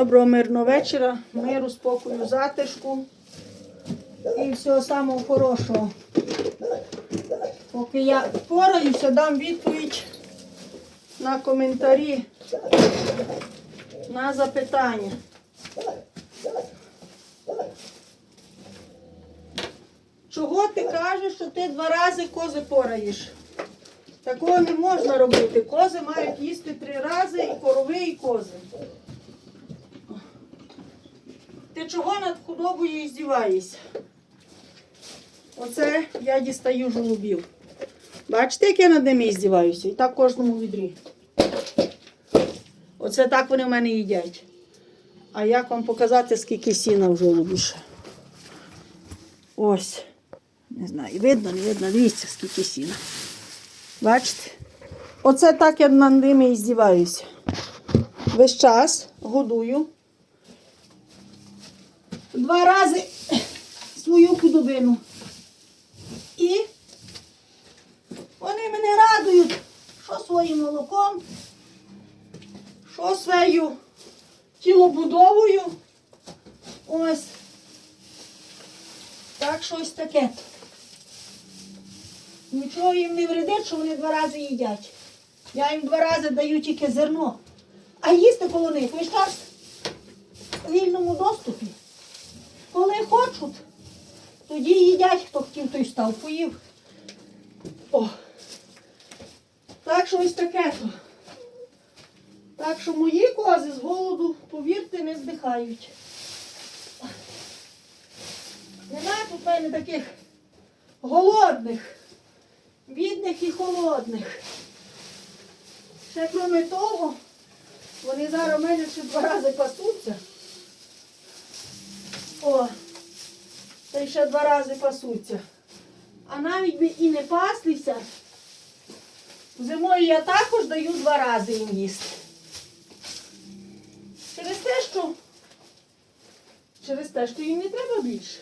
доброго мирного вечора, миру, спокою, затишку і всього самого хорошого. Поки я пораюся, дам відповідь на коментарі, на запитання. Чого ти кажеш, що ти два рази кози пораєш? Такого не можна робити. Кози мають їсти три рази, і корови, і кози. Чого над худобою здіваєшся? Оце я дістаю жолобів. Бачите, як я над ними здіваюся? І так кожному відрі. Оце так вони в мене їдять. А як вам показати, скільки сіна в жолобі ще? Ось. Не знаю, видно, не видно, дивіться, скільки сіна. Бачите? Оце так я над ними і здіваюся. Весь час годую. Два рази свою худобину. І вони мене радують, що своїм молоком, що своєю тілобудовою. Ось. Так щось таке. Нічого їм не вредить, що вони два рази їдять. Я їм два рази даю тільки зерно. А їсти коло них весь час в вільному доступі. Коли хочуть, тоді їдять, хто хотів, той став, поїв. О. Так що ось таке то. Так що мої кози з голоду, повірте, не здихають. Нема тут мене таких голодних, бідних і холодних. Ще крім того, вони зараз в мене ще два рази пасуться. О, та ще два рази пасуться. А навіть би і не паслися, зимою я також даю два рази їм їсти. Через те, що через те, що їм не треба більше.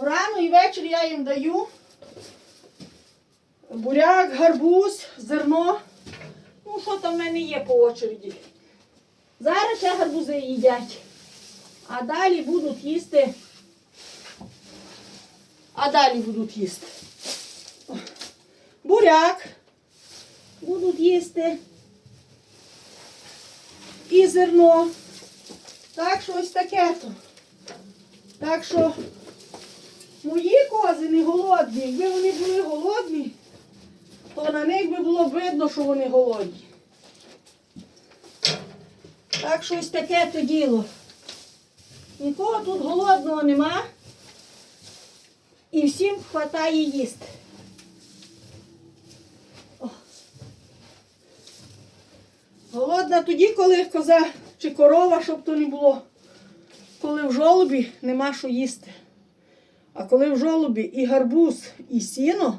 Рано і ввечері я їм даю буряк, гарбуз, зерно. Ну, що там в мене є по очереді. Зараз ще гарбузи їдять. А далі будуть їсти. А далі будуть їсти. Буряк будуть їсти. І зерно. Так що ось таке то. Так що мої кози не голодні. Якби вони були голодні, то на них би було видно, що вони голодні. Так що ось таке то діло. Нікого тут голодного нема. І всім вистачає їсти. Голодна тоді, коли коза чи корова, щоб то не було. Коли в жолобі нема що їсти. А коли в жолобі і гарбуз, і сіно,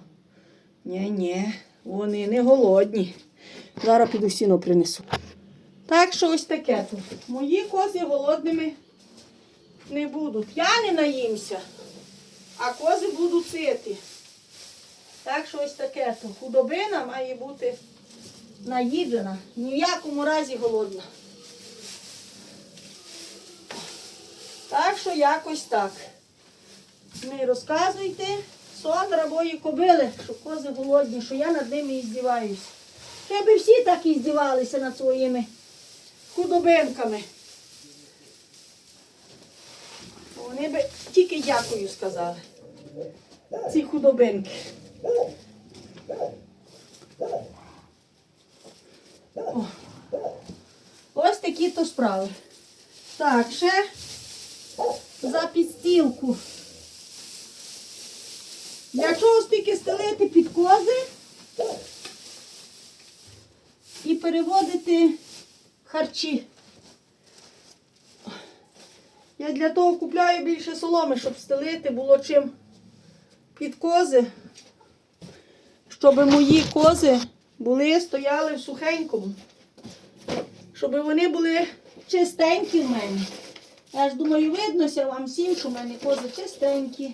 ні-ні, вони не голодні. Зараз піду сіно принесу. Так що ось таке тут. Мої кози голодними не будуть. Я не наїмся, а кози будуть сити. Так що ось таке то. Худобина має бути наїджена, ні в якому разі голодна. Так що якось так. Не розказуйте сон рабої кобили, що кози голодні, що я над ними і. Щоб всі так і здівалися над своїми худобинками. Вони би тільки дякую сказали. Ці худобинки. О. Ось такі то справи. Так, ще за підстілку. Для чого стільки стелити під кози і переводити харчі? Я для того купляю більше соломи, щоб стелити було чим під кози, щоб мої кози були, стояли в сухенькому, щоб вони були чистенькі в мене. Я ж думаю, виднося вам всім, що в мене кози чистенькі.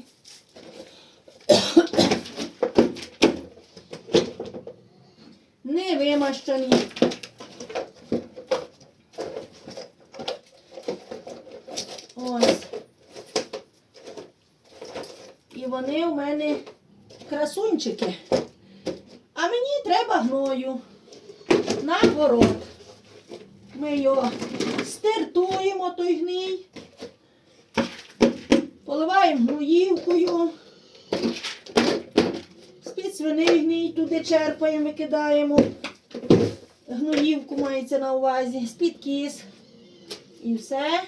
Не вимащені. Вони у мене красунчики. А мені треба гною на город. Ми його стертуємо, той гній, поливаємо гноївкою. З-під свини гній туди черпаємо, викидаємо. Гноївку мається на увазі, з-під кіз. І все.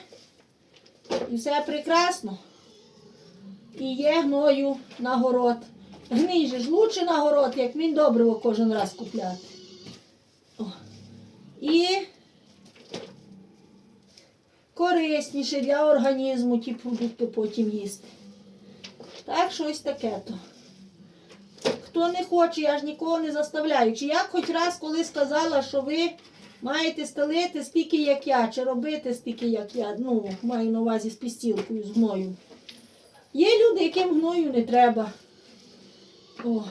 І все прекрасно. І є гною на город. Гній же ж лучше на город, як він добриво кожен раз купляти. О. І корисніше для організму ті продукти потім їсти. Так, щось таке то. Хто не хоче, я ж нікого не заставляю. Чи я хоч раз коли сказала, що ви маєте стелити стільки, як я, чи робити стільки, як я, ну, маю на увазі з пістілкою, з гною. Є люди, яким гною не треба. О.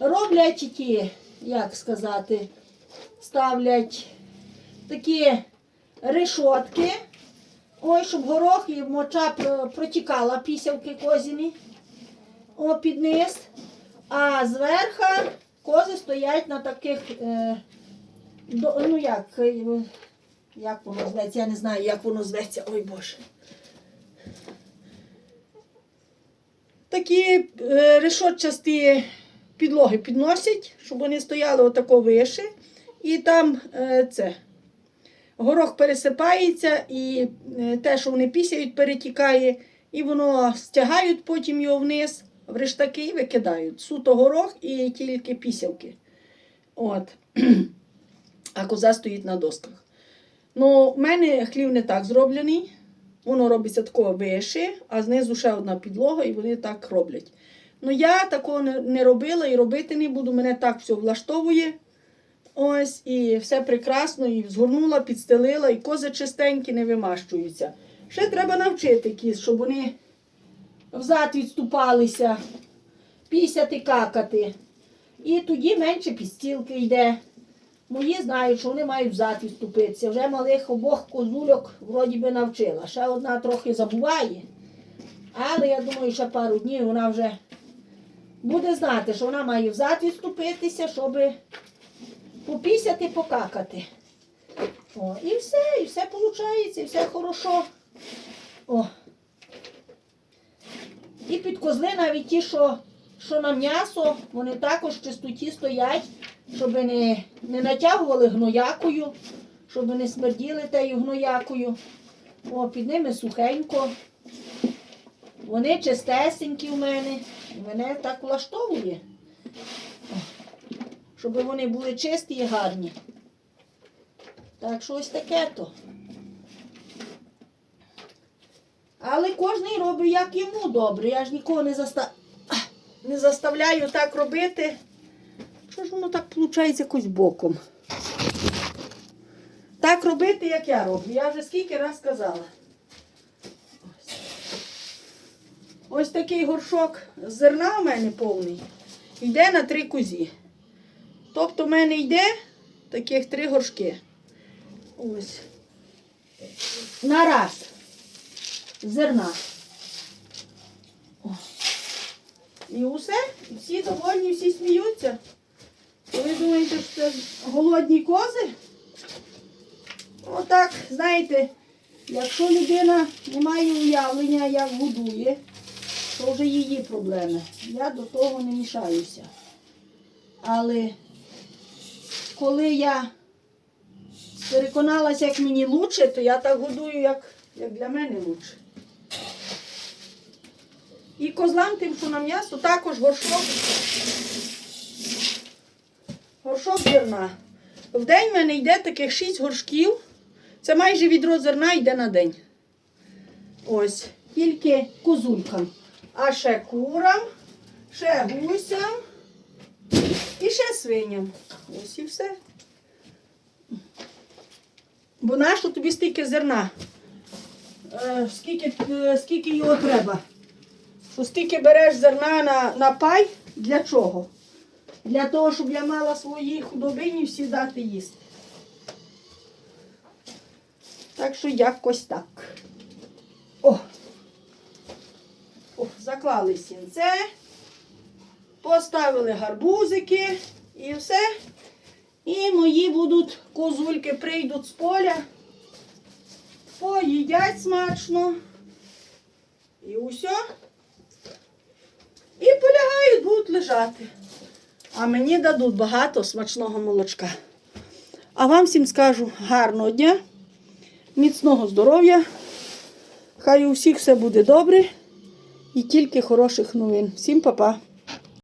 Роблять ті, як сказати, ставлять такі решотки. Ой, щоб горох і моча про- протікала пісявки козіні. О, під низ. А зверха кози стоять на таких, е, до, ну як, е, як воно зветься, я не знаю, як воно зветься, ой Боже. Такі е, решотчасті підлоги підносять, щоб вони стояли отако вище. І там е, це. Горох пересипається, і е, те, що вони пісяють, перетікає, і воно стягають потім його вниз, в рештаки і викидають. Суто горох і тільки пісявки. От. А коза стоїть на досках. Ну, в мене хлів не так зроблений. Воно робиться такого вище, а знизу ще одна підлога, і вони так роблять. Ну, я такого не, робила і робити не буду. Мене так все влаштовує. Ось, і все прекрасно, і згорнула, підстелила, і кози чистенькі не вимащуються. Ще треба навчити кіз, щоб вони взад відступалися, пісяти, какати. І тоді менше підстілки йде. Мої знають, що вони мають взад відступитися. Вже малих обох козульок вроді би навчила. Ще одна трохи забуває. Але я думаю, ще пару днів вона вже буде знати, що вона має взад відступитися, щоб попісяти, покакати. О, і все, і все виходить, і все хорошо. О. І під козли навіть ті, що, що на м'ясо, вони також чистоті стоять, щоб не, не натягували гноякою, щоб не смерділи тею гноякою. О, під ними сухенько. Вони чистесенькі в мене. Мене так влаштовує. Щоб вони були чисті і гарні. Так що ось таке то. Але кожен робить як йому добре. Я ж нікого не, заста... не заставляю так робити. Що ж воно так виходить якось боком? Так робити, як я роблю. Я вже скільки раз казала. Ось, такий горшок зерна у мене повний. Йде на три кузі. Тобто в мене йде таких три горшки. Ось. На раз. Зерна. І усе. Всі довольні, всі сміються. Ви думаєте, що це голодні кози? Отак, знаєте, якщо людина не має уявлення, як годує, то вже її проблеми. Я до того не мішаюся. Але коли я переконалася, як мені лучше, то я так годую, як, як для мене лучше. І козлам тим, що на м'ясо, також горшок. Горшок зерна. В день в мене йде таких 6 горшків. Це майже відро зерна йде на день. Ось, тільки козулькам. А ще курам, ще гусям і ще свиням. Ось і все. Бо нащо тобі стільки зерна? Е, скільки, е, скільки його треба? Що стільки береш зерна на, на пай? Для чого? Для того, щоб я мала своїй худобині всі дати їсти. Так що якось так. О! О, закла- наклали сінце, поставили гарбузики і все. І мої будуть козульки прийдуть з поля, поїдять смачно. І усе. І полягають, будуть лежати. А мені дадуть багато смачного молочка. А вам всім скажу гарного дня, міцного здоров'я. Хай у всіх все буде добре і тільки хороших новин. Всім па-па.